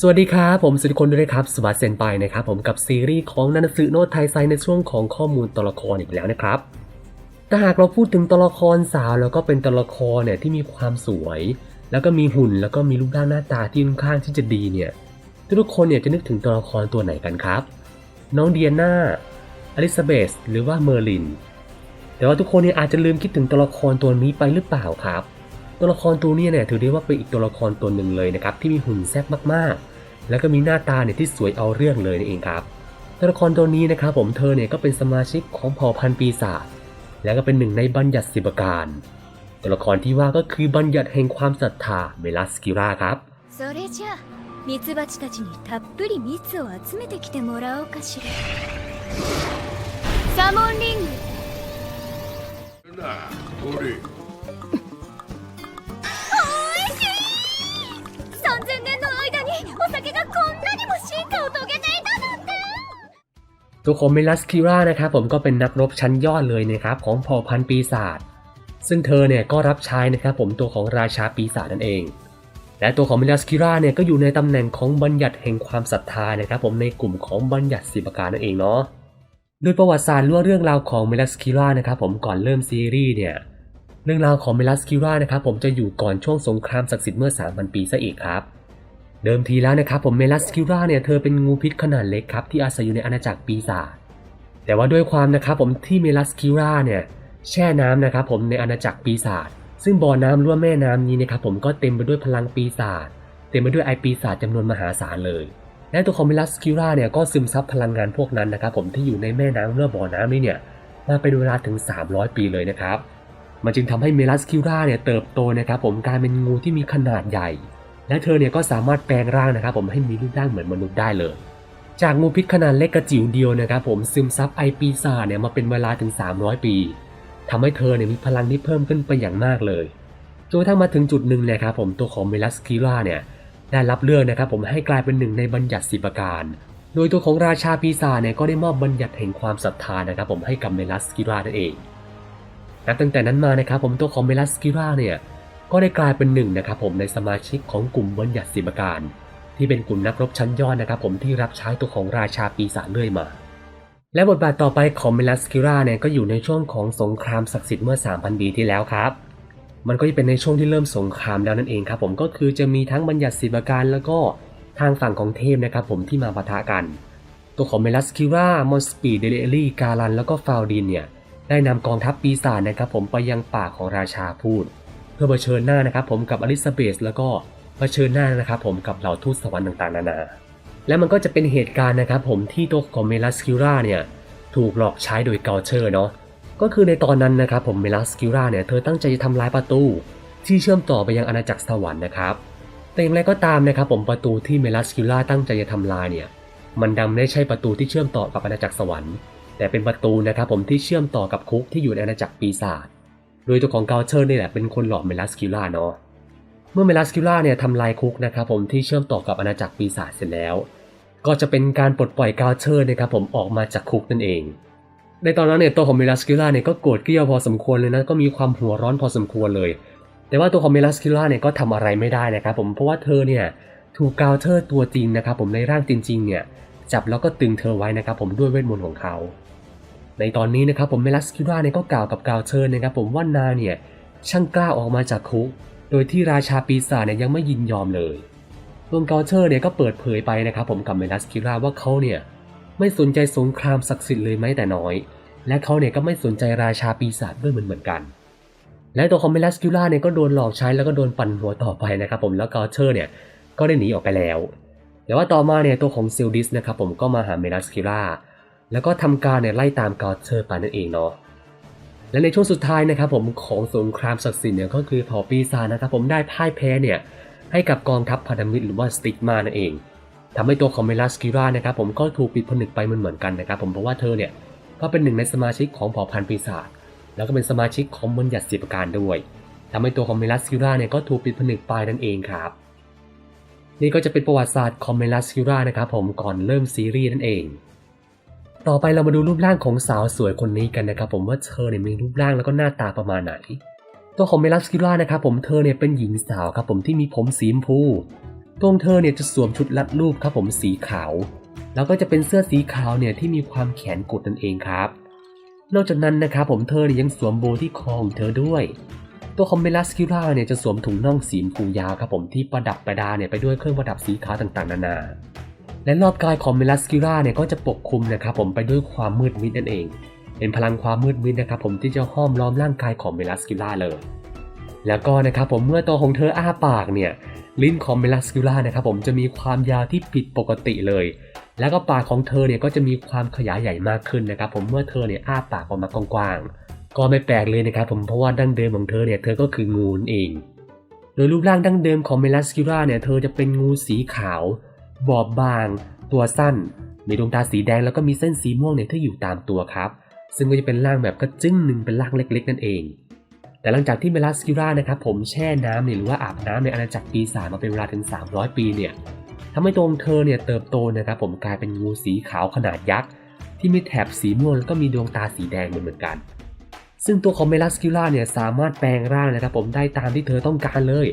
สวัสดีครับ ผมสุดคนด้วยครับ สวัสดิ์เซนไปนะครับ ผมกับซีรีส์ของนันสึโนไทไซในช่วงของข้อมูลตัวละครอีกแล้วนะครับ ถ้าหากเราพูดถึงตัวละครสาวแล้วก็เป็นตัวละครเนี่ยที่มีความสวย แล้วก็มีหุ่นแล้วก็มีรูปร่างหน้าตาที่ค่อนข้างที่จะดีเนี่ยทุกคนเนี่ยจะนึกถึงตัวละครตัวไหนกันครับ น้องเดียนาอลิซาเบธหรือว่าเมอร์ลิน แต่ว่าทุกคนเนี่ยอาจจะลืมคิดถึงตัวละครตัวนี้ไปหรือเปล่าครับ ตัวละครตัวนี้เนี่ยถือได้ว่าเป็นอีกตัวละครตัวหนึ่งเลยนะครับที่มีหุ่นแซ่บมากๆ แล้วก็มีหน้าตาเนี่ยที่สวยเอาเรื่องเลยนั่นเองครับ ตัวละครตัวนี้นะครับผมเธอเนี่ยก็เป็นสมาชิกของเผ่าพันธุ์ปีศาจแล้วก็เป็นหนึ่งในบัญญัติสิบการ ตัวละครที่ว่าก็คือบัญญัติแห่งความศรัทธาเมลัสกิราครับ それじゃあミツバチたちにたっぷり蜜を集めてきてもらおうかしらサモンリングなあ俺 ตัวโคเมลัสคิร่านะครับผมก็เป็นนักรบชั้นยอดเลยนะครับของเผ่าพันปีศาจซึ่งเธอเนี่ยก็รับใช้นะครับผมตัวของราชาปีศาจนั่นเอง และตัวของมิลัสคิร่าเนี่ยก็อยู่ในตำแหน่งของบัญญัติแห่งความศรัทธานะครับผมในกลุ่มของบัญญัติสิบประการนั่นเองเนาะโดยประวัติศาสตร์ล่วเรื่องราวของมิลัสคิร่านะครับผมก่อนเริ่มซีรีส์เนี่ยเรื่องราวของมิลัสคิร่านะครับผมจะอยู่ก่อนช่วงสงครามศักดิ์สิทธิ์เมื่อ 3,000 ปีซะอีกครับ เดิมทีแล้วนะครับผมเมลัสคิราเนี่ยเธอเป็นงูพิษขนาดเล็กครับที่อาศัยอยู่ในอาณาจักรปีศาจแต่ว่าด้วยความนะครับผมที่เมลัสคิราเนี่ยแช่น้ำนะครับผมในอาณาจักรปีศาจซึ่งบ่อน้ำรือว่าแม่น้ำนี้นะครับผมก็เต็มไปด้วยพลังปีศาจเต็มไปด้วยไอปีศาจจำนวนมหาศาลเลย และตัวของเมลัสคิราเนี่ยก็ซึมซับพลังงานพวกนั้นนะครับผมที่อยู่ในแม่น้ำเรือบ่อน้ำนี้เนี่ยมาเป็นเวลาถึง 300 ปีเลยนะครับมันจึงทำให้เมลัสคิราเนี่ยเติบโตนะครับผมกลายเป็นงูที่มีขนาดใหญ่ และเธอเนี่ยก็สามารถแปลงร่างนะครับผมให้มีรูปร่างเหมือนมนุษย์ได้เลย จากงูพิษขนาดเล็กกระจิ๋วเดียวนะครับผมซึมซับไอปีศาจเนี่ยมาเป็นเวลาถึง 300 ปีทำให้เธอเนี่ยมีพลังที่เพิ่มขึ้นไปอย่างมากเลยจนกระทั่งมาถึงจุดหนึ่งนะครับผมตัวของเมลัสคิราเนี่ยได้รับเลือกนะครับผมให้กลายเป็นหนึ่งในบัญญัติสิบประการ โดยตัวของราชาปีศาจเนี่ยก็ได้มอบบัญญัติแห่งความศรัทธานะครับผมให้กับเมลัสคิรานั่นเองนับตั้งแต่นั้นมานะครับผมตัวของเมลัสคิราเนี่ย ก็ได้กลายเป็นหนึ่งนะครับผมในสมาชิกของกลุ่มบัญญัติสิบการ ที่เป็นกลุ่มนักรบชั้นยอดนะครับผมที่รับใช้ตัวของราชาปีศาจเรื่อยมา และบทบาทต่อไปของเมลัสคิราเนี่ยก็อยู่ในช่วงของสงครามศักดิ์สิทธิ์เมื่อ 3,000 ปีที่แล้วครับมันก็จะเป็นในช่วงที่เริ่มสงครามแล้วนั่นเองครับผมก็คือจะมีทั้งบัญญัติศิลปการแล้วก็ทางฝั่งของเทพนะครับผมที่มาปะทะกัน ตัวของเมลัสคิรามอนสปีเดเลลี่การันแล้วก็ฟาวดินเนี่ยได้นำกองทัพปีศาจนะครับผมไปยังป่าของราชาพูด พื่อเผชิญหน้านะครับผมกับอลิซาเบธแล้วก็เผชิญหน้านะครับผมกับเหล่าทูตสวรรค์ต่างๆ นานา และมันก็จะเป็นเหตุการณ์นะครับผมที่ตัวของเมลัสคิราเนี่ยถูกหลอกใช้โดยเกลเชอร์เนาะก็คือในตอนนั้นนะครับผมเมลัสคิราเนี่ยเธอตั้งใจจะทำลายประตู ที่เชื่อมต่อไปยังอาณาจักรสวรรค์นะครับแต่อย่างไรก็ตามนะครับผมประตูที่เมลัสคิราตั้งใจจะทำลายเนี่ยมันดังไม่ใช่ประตูที่เชื่อมต่อกับอาณาจักรสวรรค์ แต่เป็นประตูนะครับผมที่เชื่อมต่อกับคุกที่อยู่ในอาณาจักรปีศาจ โดยตัวของเกลเชอร์นี่แหละเป็นคนหลอกเมลัสคิราเนาะเมื่อเมลัสคิล่าเนี่ยทำลายคุกนะครับผมที่เชื่อมต่อกับอาณาจักรปีศาจเสร็จแล้ว ก็จะเป็นการปลดปล่อยเกาเชอร์นะครับผมออกมาจากคุกนั่นเอง ในตอนนั้นเนี่ยตัวของเมลัสคิล่าเนี่ยก็โกรธเกรี้ยวพอสมควรเลยนะก็มีความหัวร้อนพอสมควรเลย แต่ว่าตัวของเมลัสคิล่าเนี่ยก็ทำอะไรไม่ได้นะครับผมเพราะว่าเธอเนี่ยถูกเกาเชอร์ตัวจริงนะครับผมในร่างจริงๆเนี่ยจับแล้วก็ตึงเธอไว้นะครับผมด้วยเวทมนต์ของเขา ในตอนนี้นะครับผมเมลัสคิล่าเนี่ยก็กล่าวกับกาวเชอร์นะครับผมว่านางเนี่ยช่างกล้าออกมาจากคุก โดยที่ราชาปีศาจเนี่ยยังไม่ยินยอมเลยดวเกาเชอร์เนี่ยก็เปิดเผยไปนะครับผมกับเมลัสคิราว่าเขาเนี่ยไม่สนใจสงครามศักดิ์สิทธิ์เลยแม้แต่น้อย และเขาเนี่ยก็ไม่สนใจราชาปีศาจด้วยเหมือนเหมือนกัน และตัวของเมลัสคิราเนี่ยก็โดนหลอกใช้แล้วก็โดนปั่นหัวต่อไปนะครับผมแล้วเกาเชอร์เนี่ยก็ได้หนีออกไปแล้ว แต่ว่าต่อมาเนี่ยตัวของซิลดิสนะครับผมก็มาหาเมลัสคิรา แล้วก็ทำการเนี่ยไล่ตามกาเชอร์ไปนั่นเองเนาะและในช่วงสุดท้ายนะครับผมของสงครามศักดิ์สิทธิ์เนี่ยก็คือเผ่าปีศาจนะครับผมได้พ่ายแพ้เนี่ยให้กับกองทัพพันธมิตรหรือว่าสติกมานั่นเองทำให้ตัวของเมลัสกิรานะครับผมก็ถูกปิดผนึกไปเหมือนกันนะครับผมเพราะว่าเธอเนี่ยก็เป็นหนึ่งในสมาชิกของเผ่าพันธุ์ปีศาจแล้วก็เป็นสมาชิกของบัญญัติสิบประการด้วยทำให้ตัวของเมลัสกิราเนี่ยก็ถูกปิดผนึกไปนั่นเองครับ นี่ก็จะเป็นประวัติศาสตร์ของเมลัสกิรานะครับผมก่อนเริ่มซีรีส์นั่นเอง ต่อไปเรามาดูรูปร่างของสาวสวยคนนี้กันนะครับผมว่าเธอเนี่ยมีรูปร่างแล้วก็หน้าตาประมาณไหน ตัวของเมลัสคิล่านะครับผมเธอเนี่ยเป็นหญิงสาวครับผมที่มีผมสีชมพูตัวของเธอเนี่ยจะสวมชุดรัดรูปครับผมสีขาว แล้วก็จะเป็นเสื้อสีขาวเนี่ยที่มีความแขนกุดนั่นเองครับ นอกจากนั้นนะครับผมเธอเนี่ยยังสวมโบที่คอของเธอด้วย ตัวคอมเมลัสคิล่าเนี่ยจะสวมถุงน่องสีชมพูยาวครับผมที่ประดับประดาเนี่ยไปด้วยเครื่องประดับสีขาวต่างๆ นานา และรอบกายของเมลัสคิล่าเนี่ยก็จะปกคลุมนะครับผมไปด้วยความมืดมิดนั่นเอง เป็นพลังความมืดมิดนะครับผมที่จะห้อมล้อมร่างกายของเมลัสคิล่าเลย แล้วก็นะครับผมเมื่อตัวของเธออ้าปากเนี่ยลิ้นของเมลัสคิล่านะครับผมจะมีความยาวที่ผิดปกติเลย แล้วก็ปากของเธอเนี่ยก็จะมีความขยายใหญ่มากขึ้นนะครับผมเมื่อเธอเนี่ยอ้าปากออกมากว้างๆก็ไม่แปลกเลยนะครับผมเพราะว่าดั้งเดิมของเธอเนี่ยเธอก็คืองูนเอง โดยรูปร่างดั้งเดิมของเมลัสคิล่าเนี่ยเธอจะเป็นงูสีขาว บอบบาง ตัวสั้น มีดวงตาสีแดงแล้วก็มีเส้นสีม่วงเนี่ยที่อยู่ตามตัวครับ ซึ่งก็จะเป็นร่างแบบกระจึ้งหนึ่งเป็นร่างเล็กๆ นั่นเอง แต่หลังจากที่เมลัสคิล่านะครับผมแช่น้ำเนี่ยหรือว่าอาบน้ำในอาณาจักรปีศาจมาเป็นเวลาถึง 300 ปีเนี่ยทำให้ตัวของเธอเนี่ยเติบโตนะครับผมกลายเป็นงูสีขาวขนาดยักษ์ที่มีแถบสีม่วงแล้วก็มีดวงตาสีแดงเหมือนกัน ซึ่งตัวของเมลัสคิล่าเนี่ยสามารถแปลงร่างนะครับผมได้ตามที่เธอต้องการเลย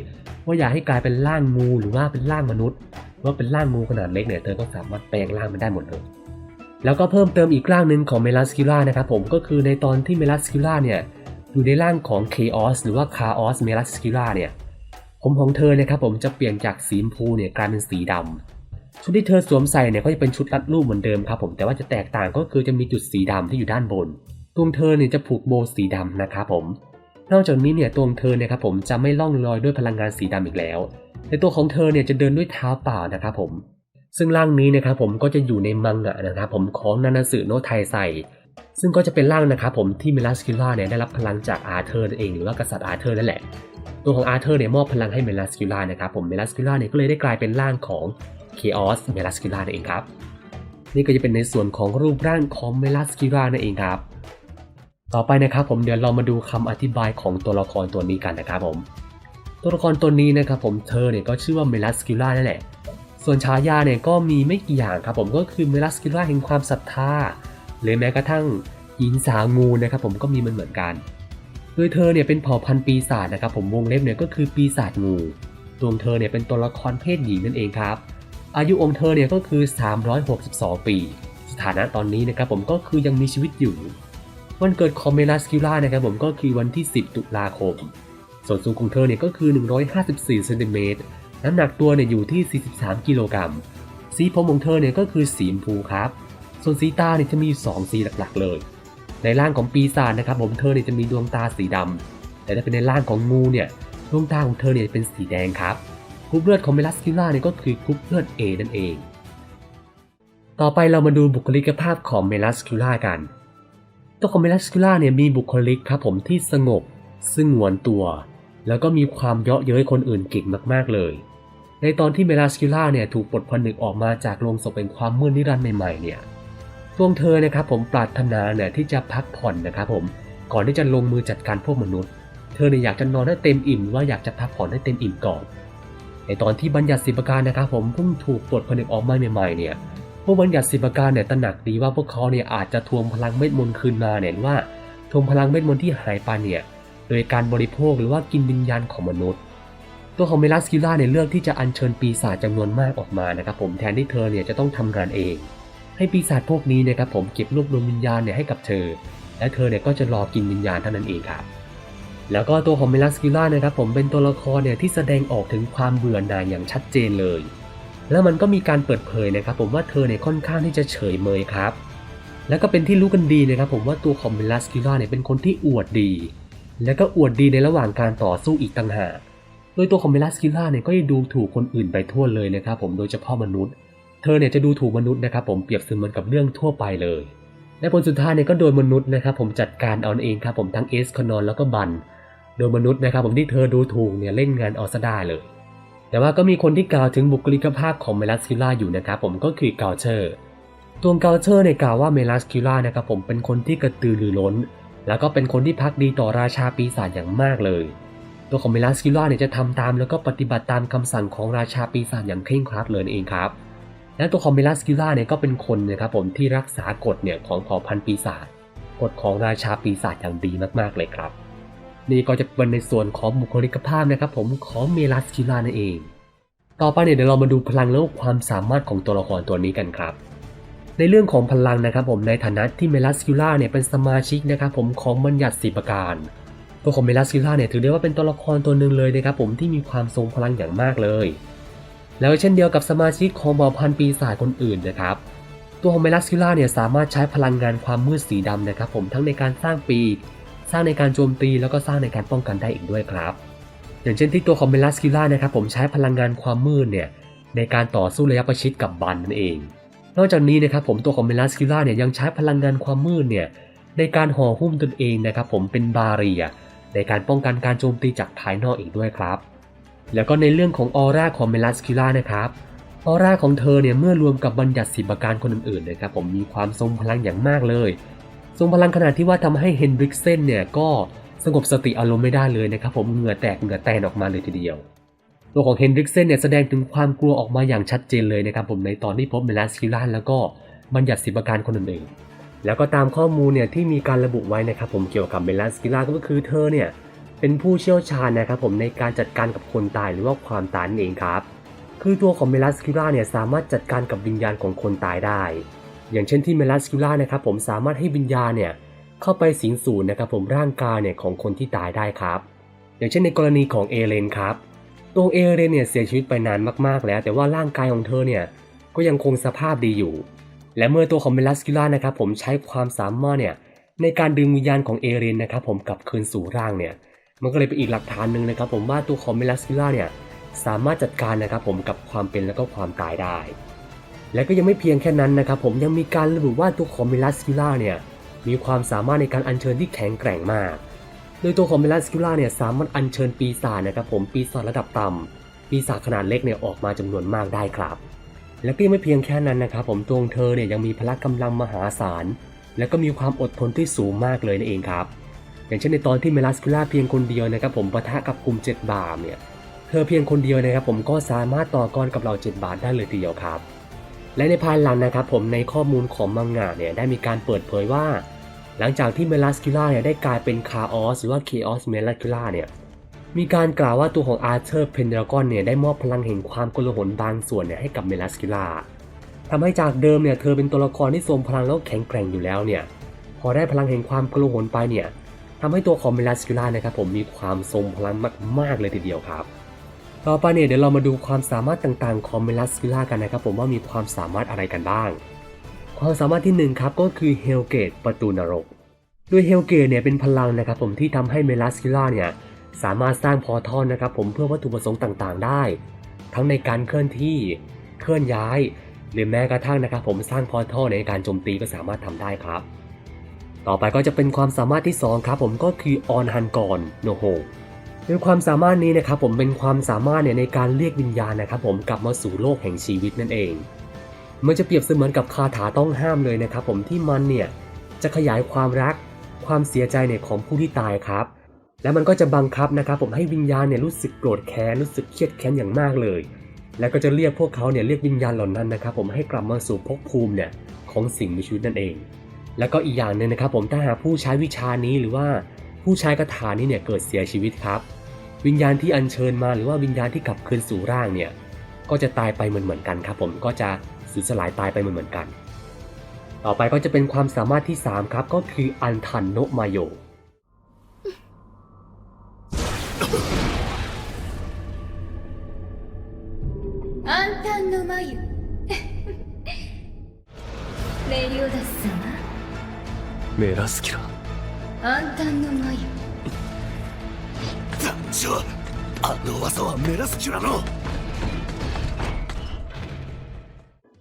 ว่าอยากให้กลายเป็นร่างงูหรือว่าเป็นร่างมนุษย์ ว่าเป็นร่างงูขนาดเล็กเนี่ยเธอก็สามารถแปลงร่างมันได้หมดเลยแล้วก็เพิ่มเติมอีกร่างหนึ่งของเมลัสคิล่านะครับผมก็คือในตอนที่เมลัสคิล่าเนี่ยอยู่ในร่างของ Chaos หรือว่า Chaos m e l a s k i l a เนี่ยผมของเธอเนะครับผมจะเปลี่ยนจากสีชมพูเนี่ยกลายเป็นสีดำชุดที่เธอสวมใส่เนี่ยก็จะเป็นชุดรัดรูปเหมือนเดิมครับผมแต่ว่าจะแตกต่างก็คือจะมีจุดสีดำที่อยู่ด้านบนตัวเธอเนี่ยจะผูกโบว์สีดำนะครับผมนอกจากนี้เนี่ยตัวเธอเนี่ยครับผมจะไม่ล่องลอยด้วยพลังงานสีดำอีกแล้ว ในตัวของเธอเนี่ยจะเดินด้วยเท้าเปล่านะครับผม ซึ่งร่างนี้นะครับผมก็จะอยู่ในมังงะนะครับผมของนานาสึโนไทไซซึ่งก็จะเป็นร่างนะครับผมที่เมลัสคิล่าเนี่ยได้รับพลังจากอาร์เธอร์เองหรือว่ากษัตริย์อาร์เธอร์นั่นแหละ ตัวของอาร์เธอร์เนี่ยมอบพลังให้เมลัสคิล่านะครับผมเมลัสคิล่าเนี่ยก็เลยได้กลายเป็นร่างของเคออสเมลัสคิล่านั่นเองครับ นี่ก็จะเป็นในส่วนของรูปร่างของเมลัสคิล่านั่นเองครับ ต่อไปนะครับผมเดี๋ยวเรามาดูคำอธิบายของตัวละครตัวนี้กันนะครับผม ตัวละครตัวนี้นะครับผมเธอเนี่ยก็ชื่อว่าเมลัสคิล่านั่นแหละ ส่วนฉายาเนี่ยก็มีไม่กี่อย่างครับผมก็คือเมลัสคิล่าแห่งความศรัทธาหรือแม้กระทั่งหญิงสาวงูนะครับผมก็มีมันเหมือนกัน โดยเธอเนี่ยเป็นเผ่าพันธุ์ปีศาจนะครับผมวงเล็บเนี่ยก็คือปีศาจงูตัวงเธอเนี่ยเป็นตัวละครเพศหญิงนั่นเองครับ อายุองค์เธอเนี่ยก็คือ 362 ปี สถานะตอนนี้นะครับผมก็คือยังมีชีวิตอยู่ วันเกิดของเมลัสคิล่านะครับผมก็คือวันที่ 10 ตุลาคม ส่วนสูงของเธอเนี่ยก็คือ 154เซนติเมตรน้ำหนักตัวเนี่ยอยู่ที่ 43 กิโลกรัม สีผมของเธอเนี่ยก็คือสีชมพูครับ ส่วนสีตาเนี่ยจะมี 2 สีหลักๆเลย ในร่างของปีศาจนะครับผมเธอเนี่ยจะมีดวงตาสีดำแต่ถ้าเป็นในร่างของงูเนี่ยดวงตาของเธอเนี่ยเป็นสีแดงครับกรุ๊ปเลือดของเมลัสคิล่าเนี่ยก็คือกรุ๊ปเลือด A นั่นเอง ต่อไปเรามาดูบุคลิกภาพของเมลัสคิล่ากัน ตัวของเมลัสคิล่าเนี่ยมีบุคลิกครับผมที่สงบซึ่งหวนตัว แล้วก็มีความเยาะเย้ยคนอื่นเก่งมากๆเลย ในตอนที่เมลัสคิล่าเนี่ยถูกปลดผนึกออกมาจากโรงศพเป็นความมืดนิรันดร์ใหม่ๆเนี่ยตัวเธอนะครับผมปรารถนาเนี่ยที่จะพักผ่อนนะครับผมก่อนที่จะลงมือจัดการพวกมนุษย์ เธอเนี่ยอยากจะนอนให้เต็มอิ่มว่าอยากจะพักผ่อนให้เต็มอิ่มก่อน ในตอนที่บัญญัติสิบประการนะครับผมเพิ่งถูกปลดผนึกออกมาใหม่ๆเนี่ยพวกบัญญัติสิบประการเนี่ยตระหนักดีว่าพวกเขาเนี่ยอาจจะทวงพลังเม็ดมนต์คืนมาเนี่ยว่าทวงพลังเม็ดมนต์ที่หายไปเนี่ย โดยการบริโภคหรือว่ากินวิญญาณของมนุษย์ ตัวของเมลัสคิล่าเนี่ยเลือกที่จะอัญเชิญปีศาจจำนวนมากออกมานะครับผมแทนที่เธอเนี่ยจะต้องทำงานเอง ให้ปีศาจพวกนี้นะครับผมเก็บรวบรวมวิญญาณเนี่ยให้กับเธอ และเธอเนี่ยก็จะรอกินวิญญาณเท่านั้นเองครับแล้วก็ตัวของเมลัสคิล่านะครับผมเป็นตัวละครเนี่ยที่แสดงออกถึงความเบื่อหน่ายอย่างชัดเจนเลย แล้วมันก็มีการเปิดเผยนะครับผมว่าเธอเนี่ยค่อนข้างที่จะเฉยเมยครับ แล้วก็เป็นที่รู้กันดีนะครับผมว่าตัวของเมลัสคิล่าเนี่ยเป็นคนที่อวดดี แล้วก็อวดดีในระหว่างการต่อสู้อีกต่างหากโดยตัวของเมลัสคิล่าเนี่ยก็จะดูถูกคนอื่นไปทั่วเลยนะครับผมโดยเฉพาะมนุษย์ เธอเนี่ยจะดูถูกมนุษย์นะครับผมเปรียบเสมือนกับเรื่องทั่วไปเลย และผลสุดท้ายเนี่ยก็โดนมนุษย์นะครับผมจัดการเอาเองครับผมทั้งเอสคอนอนแล้วก็บัน โดยมนุษย์นะครับผมที่เธอดูถูกเนี่ยเล่นงานเอาซะได้เลย แต่ว่าก็มีคนที่กล่าวถึงบุคลิกภาพของเมลัสคิล่าอยู่นะครับผมก็คือเกาเชอร์ตัวเกาเชอร์เนี่ยกล่าวว่าเมลัสคิล่านะครับผมเป็นคนที่กระตือรือร้น แล้วก็เป็นคนที่พักดีต่อราชาปีศาจอย่างมากเลย ตัวของเมลัสคิล่าเนี่ยจะทำตามแล้วก็ปฏิบัติตามคำสั่งของราชาปีศาจอย่างเคร่งครัดเลยนั่นเองครับ และตัวของเมลัสคิล่าเนี่ยก็เป็นคนนะครับผมที่รักษากฎเนี่ยของเผ่าพันธุ์ปีศาจกฎของราชาปีศาจอย่างดีมากๆเลยครับ นี่ก็จะเป็นในส่วนของบุคลิกภาพนะครับ ผมของเมลัสคิล่านั่นเอง ต่อไปเนี่ยเดี๋ยวเรามาดูพลังและความสามารถของตัวละครตัวนี้กันครับ ในเรื่องของพลังนะครับผมในฐานะที่เมลัสคิล่าเนี่ยเป็นสมาชิกนะครับผมของบัญญัติสีประการ ตัวของเมลัสคิล่าเนี่ยถือได้ว่าเป็นตัวละครตัวหนึ่งเลยนะครับผมที่มีความทรงพลังอย่างมากเลย แล้วเช่นเดียวกับสมาชิกของเผ่าพันปีศาจคนอื่นนะครับตัวของเมลัสคิล่าเนี่ยสามารถใช้พลังงานความมืดสีดำนะครับผมทั้งในการสร้างปีกสร้างในการโจมตีแล้วก็สร้างในการป้องกันได้อีกด้วยครับ อย่างเช่นที่ตัวของเมลัสคิล่านะครับผมใช้พลังงานความมืดเนี่ยในการต่อสู้ระยะประชิดกับบันนั่นเอง นอกจากนี้นะครับผมตัวของเมลัสคิล่าเนี่ยยังใช้พลังงานความมืดเนี่ยในการห่อหุ้มตนเองนะครับผมเป็นบาเรีย ในการป้องกันการโจมตีจากภายนอกอีกด้วยครับ แล้วก็ในเรื่องของออร่าของเมลัสคิล่านะครับออร่าของเธอเนี่ยเมื่อรวมกับบัญญัติศิลปการคนอื่นๆนะครับผมมีความทรงพลังอย่างมากเลย ทรงพลังขนาดที่ว่าทำให้เฮนดริกเซนเนี่ยก็สงบสติอารมณ์ไม่ได้เลยนะครับผมเหงื่อแตกเหงื่อแตนออกมาเลยทีเดียว ตัวของเฮนดริกเซนเนี่ยแสดงถึงความกลัวออกมาอย่างชัดเจนเลยนะครับผมในตอนที่พบเมลัสคิล่าแล้วก็บัญญัติศิลปการคนอื่นๆแล้วก็ตามข้อมูลเนี่ยที่มีการระบุไว้นะครับผมเกี่ยวกับเมลัสคิล่าก็คือเธอเนี่ยเป็นผู้เชี่ยวชาญนะครับผมในการจัดการกับคนตายหรือว่าความตายนั่นเองครับ คือตัวของเมลัสคิล่าเนี่ยสามารถจัดการกับวิญญาณของคนตายได้ อย่างเช่นที่เมลัสคิล่านะครับผมสามารถให้วิญญาณเนี่ยเข้าไปสิงสู่นะครับผมร่างกายเนี่ยของคนที่ตายได้ครับ อย่างเช่นในกรณีของเอเลนครับ ตัวเอเลนเนี่ยเสียชีวิตไปนานมากๆแล้ว แต่ว่าร่างกายของเธอเนี่ยก็ยังคงสภาพดีอยู่ และเมื่อตัวของเมลัสคิล่านะครับผมใช้ความสามารถเนี่ยในการดึงวิญญาณของเอเลนนะครับผมกลับคืนสู่ร่างเนี่ยมันก็เลยเป็นอีกหลักฐานหนึ่งนะครับผมว่าตัวของเมลัสคิล่าเนี่ยสามารถจัดการนะครับผมกับความเป็นแล้วก็ความตายได้ และก็ยังไม่เพียงแค่นั้นนะครับผมยังมีการระบุว่าตัวของเมลัสคิล่าเนี่ยมีความสามารถในการอัญเชิญที่แข็งแกร่งมาก ดยตัวของเมลัสคิล่าเนี่ยสามารถอัญเชิญปีศาจนะครับผมปีศาจระดับต่ำปีศาจขนาดเล็กเนี่ยออกมาจำนวนมากได้ครับ และก็ยังไม่เพียงแค่นั้นนะครับผมตัวงเธอเนี่ยยังมีพละกำลังมหาศาล และก็มีความอดทนที่สูงมากเลยนั่นเองครับ อย่างเช่นในตอนที่เมลัสคิล่าเพียงคนเดียวนะครับผมปะทะกับกลุ่มเจ็ดบาเนี่ยเธอเพียงคนเดียวนะครับผมก็สามารถต่อกรกับเหล่าเจ็ดบาทได้เลยทีเดียวครับ และในภายหลังนะครับผมในข้อมูลของมังงะเนี่ยได้มีการเปิดเผยว่า หลังจากที่เมลัสคิล่าเนี่ยได้กลายเป็นคาออสหรือว่าเคออสเมลัสคิล่าเนี่ยมีการกล่าวว่าตัวของอาร์เธอร์เพนดรากอนเนี่ยได้มอบพลังแห่งความกลหนบางส่วนเนี่ยให้กับเมลัสคิล่าทำให้จากเดิมเนี่ยเธอเป็นตัวละครที่ทรงพลังแล้วแข็งแกร่งอยู่แล้วเนี่ยพอได้พลังแห่งความกลหนไปเนี่ยทำให้ตัวของเมลัสคิล่านะครับผมมีความทรงพลังมากๆเลยทีเดียวครับต่อไปเนี่ยเดี๋ยวเรามาดูความสามารถต่างๆของเมลัสคิล่ากันนะครับผมว่ามีความสามารถอะไรกันบ้าง ความสามารถที่หนึ่งครับก็คือเฮลเกตประตูนรก โดยเฮลเกตเนี่ยเป็นพลังนะครับผมที่ทำให้เมลัสคิล่าเนี่ยสามารถสร้างพอร์ทัลนะครับผมเพื่อวัตถุประสงค์ต่างๆ ได้ ทั้งในการเคลื่อนที่เคลื่อนย้าย หรือแม้กระทั่งนะครับผมสร้างพอร์ทัลในการโจมตีก็สามารถทำได้ครับ ต่อไปก็จะเป็นความสามารถที่สองครับผมก็คือออนฮันกอนโนโฮโดยความสามารถนี้นะครับผมเป็นความสามารถเนี่ยในการเรียกวิญญาณนะครับผมกลับมาสู่โลกแห่งชีวิตนั่นเอง มันจะเปรียบเสมือนกับคาถาต้องห้ามเลยนะครับ ผมที่มันเนี่ยจะขยายความรัก ความเสียใจเนี่ยของผู้ที่ตายครับ และมันก็จะบังคับนะครับ ผมให้วิญญาณเนี่ยรู้สึกโกรธแค้นรู้สึกเครียดแค้นอย่างมากเลย แล้วก็จะเรียกพวกเขาเนี่ยเรียกวิญญาณเหล่านั้นนะครับ ผมให้กลับมาสู่ภพภูมิเนี่ยของสิ่งมีชีวิตนั่นเอง แล้วก็อีกอย่างหนึ่งนะครับ ผมถ้าหากผู้ใช้วิชานี้หรือว่าผู้ใช้คาถานี้เนี่ยเกิดเสียชีวิตครับ วิญญาณที่อัญเชิญมาหรือว่าวิญญาณที่กลับคืนสู่ร่างเนี่ยก็จะตายไปเหมือนเหมือนกันครับ ผมก็จะ สูญสลายตายไปเหมือนเหมือนๆกัน ต่อไปก็จะเป็นความสามารถที่ 3 ครับ ก็คืออันทันโนมาโย アンタンの眉メリオダス様メラスキラアンタンの眉団長あの技はメラスキュラの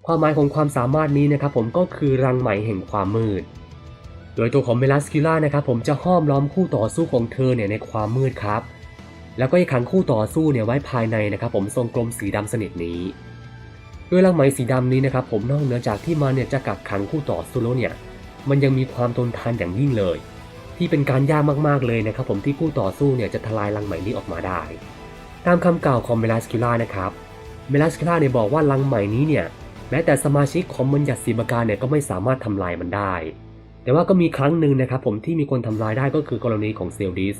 ความหมายของความสามารถนี้นะครับผมก็คือรังไหมแห่งความมืด โดยตัวของเมลัสคิล่านะครับผมจะห้อมล้อมคู่ต่อสู้ของเธอเนี่ยในความมืดครับ แล้วก็ให้ขังคู่ต่อสู้เนี่ยไว้ภายในนะครับผมทรงกลมสีดำสนิทนี้โดยรังไหมสีดำนี้นะครับผมนอกเหนือจากที่มันเนี่ยจะกักขังคู่ต่อสู้แล้วเนี่ยมันยังมีความทนทานอย่างยิ่งเลย ที่เป็นการยากมากๆเลยนะครับผมที่คู่ต่อสู้เนี่ยจะทลายรังไหมนี้ออกมาได้ ตามคำกล่าวของเมลัสคิล่านะครับเมลัสคิล่าเนี่ยบอกว่ารังไหมนี้เนี่ย แม้แต่สมาชิกของบัญญัติศิบการเนี่ยก็ไม่สามารถทำลายมันได้ แต่ว่าก็มีครั้งหนึ่งนะครับผมที่มีคนทำลายได้ก็คือกรณีของเซลดิส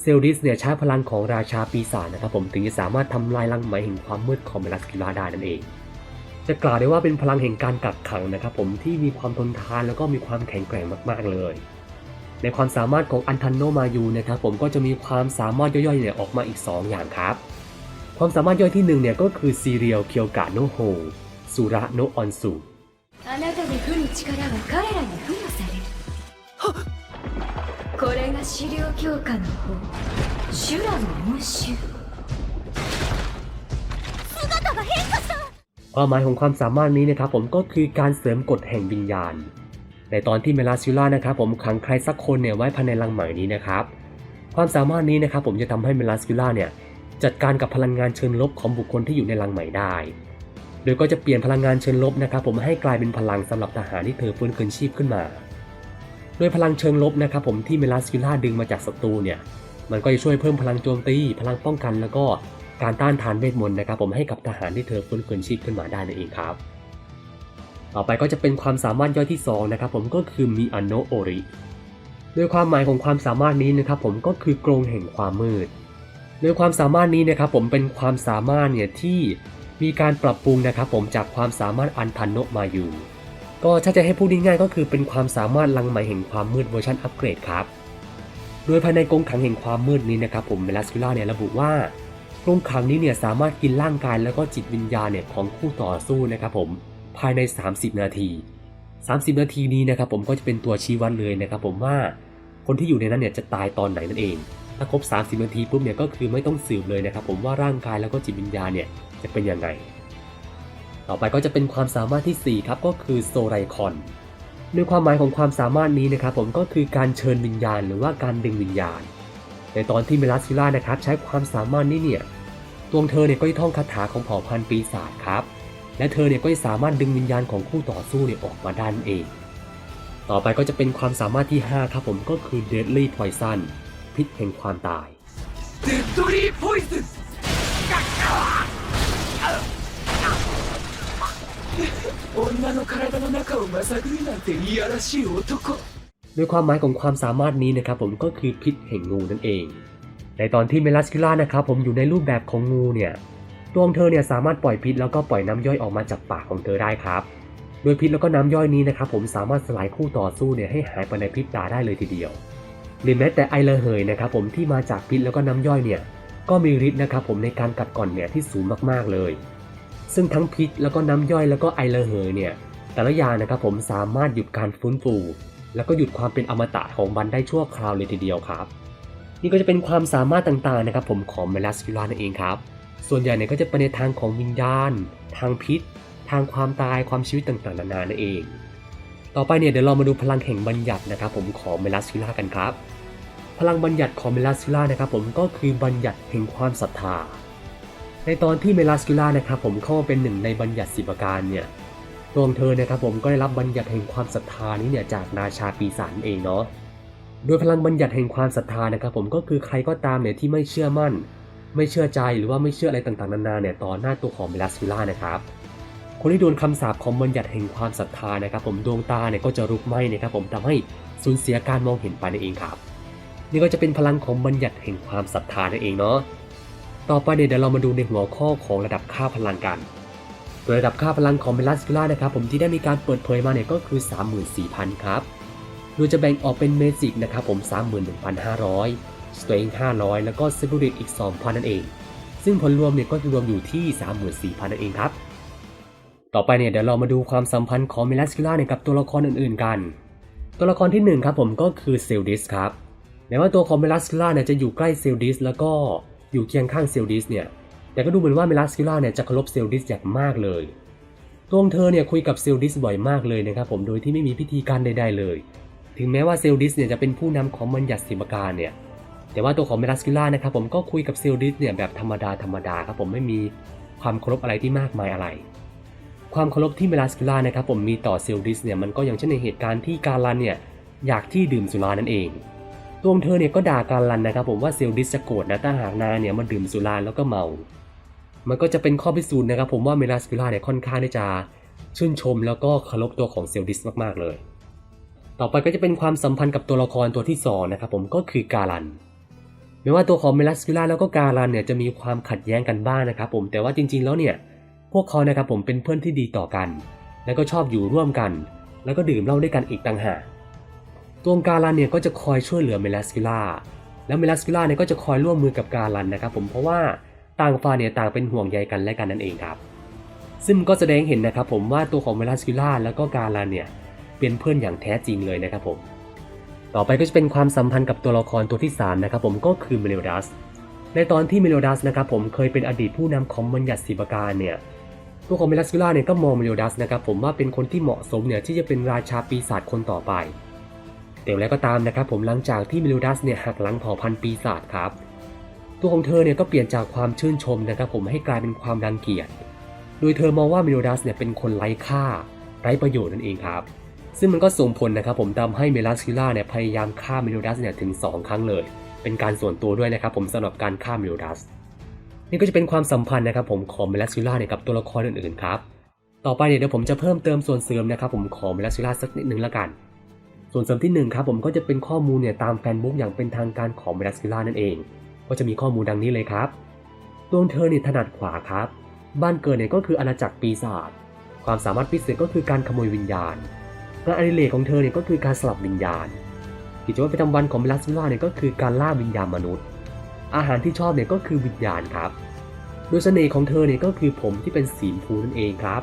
เซลดิสเนี่ยใช้พลังของราชาปีศาจนะครับผมถึงจะสามารถทำลายลังไหมแห่งความมืดของเมลัสคิลาได้นั่นเอง จะกล่าวได้ว่าเป็นพลังแห่งการกักขังนะครับผมที่มีความทนทานแล้วก็มีความแข็งแกร่งมากๆเลย ในความสามารถของอันทันโนมายูนะครับผมก็จะมีความสามารถย่อยๆเนี่ยออกมาอีก 2 อย่างครับ ความสามารถย่อยที่1เนี่ยก็คือซีเรียลเคียวกะโนโฮ สุระโนออนสุ あなたに負の力は彼らに付与されるこれが資料強化の方修羅の恩衆姿が変化した ความหมายของความสามารถนี้นะครับผมก็คือการเสริมกฎแห่งวิญญาณ ในตอนที่เมลาซิล่านะครับผมขังใครสักคนเนี่ยไว้ภายในลังไหมนี้นะครับ ความสามารถนี้นะครับผมจะทำให้เมลาซิล่าเนี่ยจัดการกับพลังงานเชิงลบของบุคคลที่อยู่ในลังไหมได้ โดยก็จะเปลี่ยนพลังงานเชิงลบนะครับผมให้กลายเป็นพลังสำหรับทหารที่เธอฟื้นคืนชีพขึ้นมา โดยพลังเชิงลบนะครับผมที่เมลาซิล่าดึงมาจากศัตรูเนี่ยมันก็จะช่วยเพิ่มพลังโจมตี พลังป้องกันแล้วก็การต้านทานเวทมนต์นะครับผมให้กับทหารที่เธอฟื้นคืนชีพขึ้นมาได้นั่นเองครับ ต่อไปก็จะเป็นความสามารถย่อยที่สองนะครับผมก็คือมิอันโนโอริโดยความหมายของความสามารถนี้นะครับผมก็คือกรงแห่งความมืด โดยความสามารถนี้นะครับผมเป็นความสามารถเนี่ยที่ มีการปรับปรุงนะครับผมจากความสามารถอันทันโนมาอยู่ ก็ถ้าจะให้พูดง่ายๆก็คือเป็นความสามารถลังไหมแห่งความมืดเวอร์ชันอัปเกรดครับ โดยภายในกรงขังแห่งความมืดนี้นะครับผมเมลัสคิล่าเนี่ยระบุว่ากรงขังนี้เนี่ยสามารถกินร่างกายแล้วก็จิตวิญญาณเนี่ยของคู่ต่อสู้นะครับผมภายใน 30 นาที 30 นาทีนี้นะครับผมก็จะเป็นตัวชี้วัดเลยนะครับผมว่าคนที่อยู่ในนั้นเนี่ยจะตายตอนไหนนั่นเอง ถ้าครบ 30 นาทีปุ๊บเนี่ยก็คือไม่ต้องสืบเลยนะครับผมว่าร่างกายแล้วก็จิตวิญญาณเนี่ย จะเป็นยังไง ต่อไปก็จะเป็นความสามารถทีสี่4 ครับก็คือโซไรคอนโดยความหมายของความสามารถนี้นะครับผมก็คือการเชิญวิญญาณ หรือว่าการดึงวิญญาณ ในตอนที่เมลัสซิล่านะครับใช้ความสามารถนี้เนี่ยตัวเธอเนี่ยก็จะท่องคาถาของเผ่าพันธุ์ปีศาจครับ และเธอเนี่ยก็จะสามารถดึงวิญญาณของคู่ต่อสู้เนี่ยออกมาด้นั่นเอง ต่อไปก็จะเป็นความสามารถที่ 5 ครับผมก็คือ Deadly Poison พิษแห่งความตายデッ女の体の中をまさぐるなんていやらしい男 โดยความหมายของความสามารถนี้นะครับผมก็คือพิษแห่งงูนั่นเอง ในตอนที่เมลัสคิล่านะครับผมอยู่ในรูปแบบของงูเนี่ยตัวของเธอเนี่ยสามารถปล่อยพิษแล้วก็ปล่อยน้ำย่อยออกมาจากปากของเธอได้ครับ โดยพิษแล้วก็น้ำย่อยนี้นะครับผมสามารถสลายคู่ต่อสู้เนี่ยให้หายไปในพริบตาได้เลยทีเดียว หรือแม้แต่ไอระเหยนะครับผมที่มาจากพิษแล้วก็น้ำย่อยเนี่ยก็มีฤทธิ์นะครับผมในการกัดก่อนเนี่ยที่สูงมากๆเลย ซึ่งทั้งพิษแล้วก็น้ำย่อยแล้วก็ไอระเหยเนี่ย แต่ละยานะครับผมสามารถหยุดการฟื้นฟูแล้วก็หยุดความเป็นอมตะของมันได้ชั่วคราวเลยทีเดียวครับ นี่ก็จะเป็นความสามารถต่างๆนะครับ ผมของเมลัสคิล่านั่นเองครับ ส่วนใหญ่เนี่ยก็จะไปในทางของวิญญาณ ทางพิษ ทางความตายความชีวิตต่างๆนานานั่นเอง ต่อไปเนี่ยเดี๋ยวเรามาดูพลังแห่งบัญญัตินะครับ ผมของเมลัสคิล่ากันครับ พลังบัญญัติของเมลัสคิล่านะครับ ผมก็คือบัญญัติแห่งความศรัทธา ในตอนที่เมลัสคิล่านะครับผมเข้าเป็นหนึ่งในบัญญัติสิบการเนี่ยตัวของเธอนะครับผมก็ได้รับบัญญัติแห่งความศรัทธานี้เนี่ยจากราชาปีศาจนั่นเองเนาะโดยพลังบัญญัติแห่งความศรัทธานะครับผมก็คือใครก็ตามเนี่ยที่ไม่เชื่อมั่น ไม่เชื่อใจหรือว่าไม่เชื่ออะไรต่างๆนานาเนี่ยต่อหน้าตัวของเมลัสคิล่านะครับคนที่โดนคำสาปของบัญญัติแห่งความศรัทธานะครับผมดวงตาเนี่ยก็จะลุกไหม้นะครับผมทำให้สูญเสียการมองเห็นไปนั่นเองครับ นี่ก็จะเป็นพลังของบัญญัติแห่งความศรัทธานั่นเองเนาะ ต่อไปเนี่ยเดี๋ยวเรามาดูในหัวข้อของระดับค่าพลังกันโดยระดับค่าพลังของเมลัสคิล่านะครับผมที่ได้มีการเปิดเผยมาเนี่ยก็คือ 34,000 ครับ โดยจะแบ่งออกเป็นเมจิกนะครับผม 31,500 สเตรน500 แล้วก็ซิบูริตอีก 2,000 นั่นเอง ซึ่งผลรวมเนี่ยก็จะรวมอยู่ที่ 34,000 นั่นเองครับ ต่อไปเนี่ยเดี๋ยวเรามาดูความสัมพันธ์ของเมลัสคิล่าเนี่ยกับตัวละครอื่นๆกัน ตัวละครที่หนึ่งครับผมก็คือเซลดิสครับแม้ว่าตัวของเมลัสคิล่าเนี่ยจะอยู่ใกล้เซลดิสแล้วก็ อยู่เคียงข้างเซลดิสเนี่ยแต่ก็ดูเหมือนว่าเมลัสคิล่าเนี่ยจะเคารพเซลดิสอย่างมากเลยตัวเธอเนี่ยคุยกับเซลดิสบ่อยมากเลยนะครับผมโดยที่ไม่มีพิธีการใดๆเลย ถึงแม้ว่าเซลดิสเนี่ยจะเป็นผู้นำของบัญญัติสิบการเนี่ยแต่ว่าตัวของเมลัสคิล่านะครับผมก็คุยกับเซลดิสเนี่ยแบบธรรมดาธรรมดาครับผมไม่มีความเคารพอะไรที่มากมายอะไร ความเคารพที่เมลัสคิล่านะครับผมมีต่อเซลดิสเนี่ยมันก็อย่างเช่นในเหตุการณ์ที่การันเนี่ยอยากที่ดื่มสุรานั่นเอง ตัวเธอเนี่ยก็ด่าการลันนะครับผมว่าเซลดิสจะโกรธนะถ้าหากนาเนี่ยมาดื่มสุราแล้วก็เมา มันก็จะเป็นข้อพิสูจน์นะครับผมว่าเมลาสคิล่าเนี่ยค่อนข้างที่จะชื่นชมแล้วก็เคารพตัวของเซลดิสมากๆเลย ต่อไปก็จะเป็นความสัมพันธ์กับตัวละครตัวที่สองนะครับผมก็คือการันไม่ว่าตัวของเมลัสคิล่าแล้วก็การันเนี่ยจะมีความขัดแย้งกันบ้างนะครับผมแต่ว่าจริง ๆ แล้วเนี่ยพวกเขานะครับผมเป็นเพื่อนที่ดีต่อกัน แล้วก็ชอบอยู่ร่วมกัน แล้วก็ดื่มเหล้าด้วยกันอีกต่างหาก ตัวองการันเนี่ยก็จะคอยช่วยเหลือเมลัสคิล่าแล้วเมลัสคิล่าเนี่ยก็จะคอยร่วมมือกับการันนะครับ ผมเพราะว่าต่างฝ่ายเนี่ยต่างเป็นห่วงใยกันและกันนั่นเองครับ ซึ่งก็แสดงเห็นนะครับผมว่าตัวของเมลัสคิล่าแล้วก็การันเนี่ยเป็นเพื่อนอย่างแท้จริงเลยนะครับผม ต่อไปก็จะเป็นความสัมพันธ์กับตัวละครตัวที่3นะครับผมก็คือเมโลดัสในตอนที่เมโลดัสนะครับผมเคยเป็นอดีตผู้นำของบัญญัติศิบการเนี่ยตัวของเมลัสคิล่าเนี่ยก็มองเมโลดัสนะครับผมว่าเป็นคนที่เหมาะสมเนี่ยที่จะเป็นราชาปีศาจคนต่อไป แต่อย่างไรก็ตามนะครับผมหลังจากที่มโลดัสเนี่ยหักหลังเผ่าพันธุ์ปีศาจครับ ตัวของเธอเนี่ยก็เปลี่ยนจากความชื่นชมนะครับผมให้กลายเป็นความรังเกียจ โดยเธอมองว่ามโลดัสเนี่ยเป็นคนไร้ค่า ไร้ประโยชน์นั่นเองครับ ซึ่งมันก็ส่งผลนะครับผมทำให้เมลัสคิล่าเนี่ยพยายามฆ่ามโลดัสเนี่ยถึง 2 ครั้งเลย เป็นการส่วนตัวด้วยนะครับผมสำหรับการฆ่ามโลดัสนี่ก็จะเป็นความสัมพันธ์นะครับผมของเมลัสคิล่าเนี่ยกับตัวละครอื่นๆครับ ต่อไปเนี่ยเดี๋ยวผมจะเพิ่มเติมส่วนเสริมนะครับผมของเมลัสคิล่าสักนิดนึงล้วกัน ส่วนเสริมที่หนึ่งครับผมก็จะเป็นข้อมูลเนี่ยตามแฟนบุ๊กอย่างเป็นทางการของเมลัสคิล่านั่นเอง ก็จะมีข้อมูลดังนี้เลยครับตัวเธอเนี่ยถนัดขวาครับ บ้านเกิดเนี่ยก็คืออาณาจักรปีศาจ ความสามารถพิเศษก็คือการขโมยวิญญาณงานอดิเรกของเธอเนี่ยก็คือการสลับวิญญาณ กิจวัตรประจำวันของเมลัสซิล่าเนี่ยก็คือการล่าวิญญาณมนุษย์ อาหารที่ชอบเนี่ยก็คือวิญญาณครับโดยเสน่ห์ของเธอเนี่ยก็คือผมที่เป็นสีชมพูนั่นเองครับ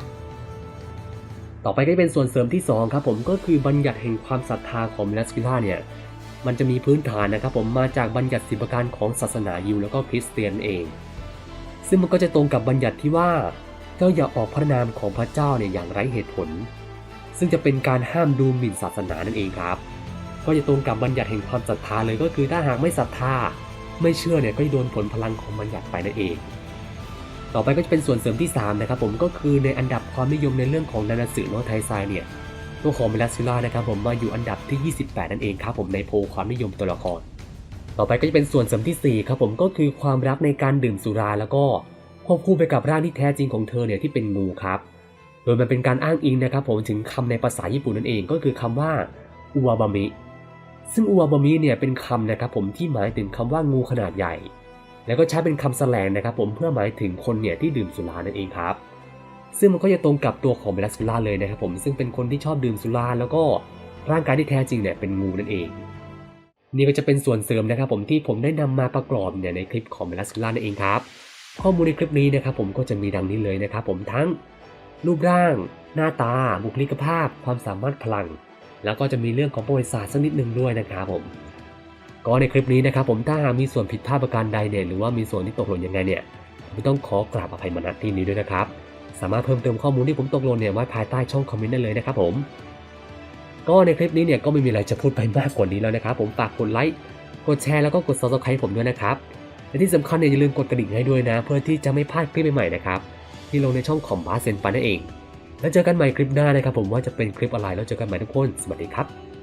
ต่อไปก็เป็นส่วนเสริมที่ 2 ครับผมก็คือบัญญัติแห่งความศรัทธาของเมลัสซิล่าเนี่ยมันจะมีพื้นฐานนะครับผมมาจากบัญญัติสิบประการของศาสนายิวแล้วก็คริสเตียนเอง ซึ่งมันก็จะตรงกับบัญญัติที่ว่าเจ้าอย่าออกพระนามของพระเจ้าเนี่ยอย่างไร้เหตุผล ซึ่งจะเป็นการห้ามดูหมิ่นศาสนานั่นเองครับ ก็จะตรงกับบัญญัติแห่งความศรัทธาเลยก็คือถ้าหากไม่ศรัทธา ไม่เชื่อเนี่ยก็จะโดนผลพลังของบัญญัติไปนั่นเอง ต่อไปก็จะเป็นส่วนเสริมที่ 3 นะครับผมก็คือในอันดับความนิยมในเรื่องของนานาสึโนไทไซเนี่ยตัวของเมลัสซิล่านะครับผมมาอยู่อันดับที่ 28 นั่นเองครับผมในโพลความนิยมตัวละคร ต่อไปก็จะเป็นส่วนเสริมที่ 4 ครับผมก็คือความรักในการดื่มสุราแล้วก็ควบคู่ไปกับร่างที่แท้จริงของเธอเนี่ยที่เป็นงูครับ โดยมันเป็นการอ้างอิงนะครับผมถึงคำในภาษาญี่ปุ่นนั่นเองก็คือคำว่าอุวาบามิซึ่งอุวาบามิเนี่ยเป็นคำนะครับผมที่หมายถึงคำว่างูขนาดใหญ่ แล้วก็ใช้เป็นคำแสลงนะครับผมเพื่อหมายถึงคนเนี่ยที่ดื่มสุรานั่นเองครับ ซึ่งมันก็จะตรงกับตัวของเบลัสคูล่าเลยนะครับผมซึ่งเป็นคนที่ชอบดื่มสุราแล้วก็ร่างกายที่แท้จริงเนี่ยเป็นงูนั่นเอง นี่ก็จะเป็นส่วนเสริมนะครับผมที่ผมได้นำมาประกอบเนี่ยในคลิปของเบลัสคูล่านั่นเองครับ ข้อมูลในคลิปนี้นะครับผมก็จะมีดังนี้เลยนะครับผมทั้งรูปร่าง หน้าตา บุคลิกภาพ ความสามารถพลัง แล้วก็จะมีเรื่องของประวัติศาสตร์สักนิดนึงด้วยนะครับผม ก็ในคลิปนี้นะครับผมถ้าหากมีส่วนผิดพลาดประการใดเนี่ยหรือว่ามีส่วนที่ตกหล่นยังไงเนี่ยผมต้องขอกราบอภัยมาณที่นี้ด้วยนะครับ สามารถเพิ่มเติมข้อมูลที่ผมตกหล่นเนี่ยไว้ภายใต้ช่องคอมเมนต์ได้เลยนะครับผมก็ในคลิปนี้เนี่ยก็ไม่มีอะไรจะพูดไปมากกว่านี้แล้วนะครับผมฝากกดไลค์กดแชร์แล้วก็กด subscribe ผมด้วยนะครับและที่สำคัญเนี่ยอย่าลืมกดกระดิ่งให้ด้วยนะ เพื่อที่จะไม่พลาดคลิปใหม่ๆนะครับที่ลงในช่องของบาสเซนปันนั่นเอง แล้วเจอกันใหม่คลิปหน้านะครับผมว่าจะเป็นคลิปอะไรแล้วเจอกันใหม่ทุกคนสวัสดีครับ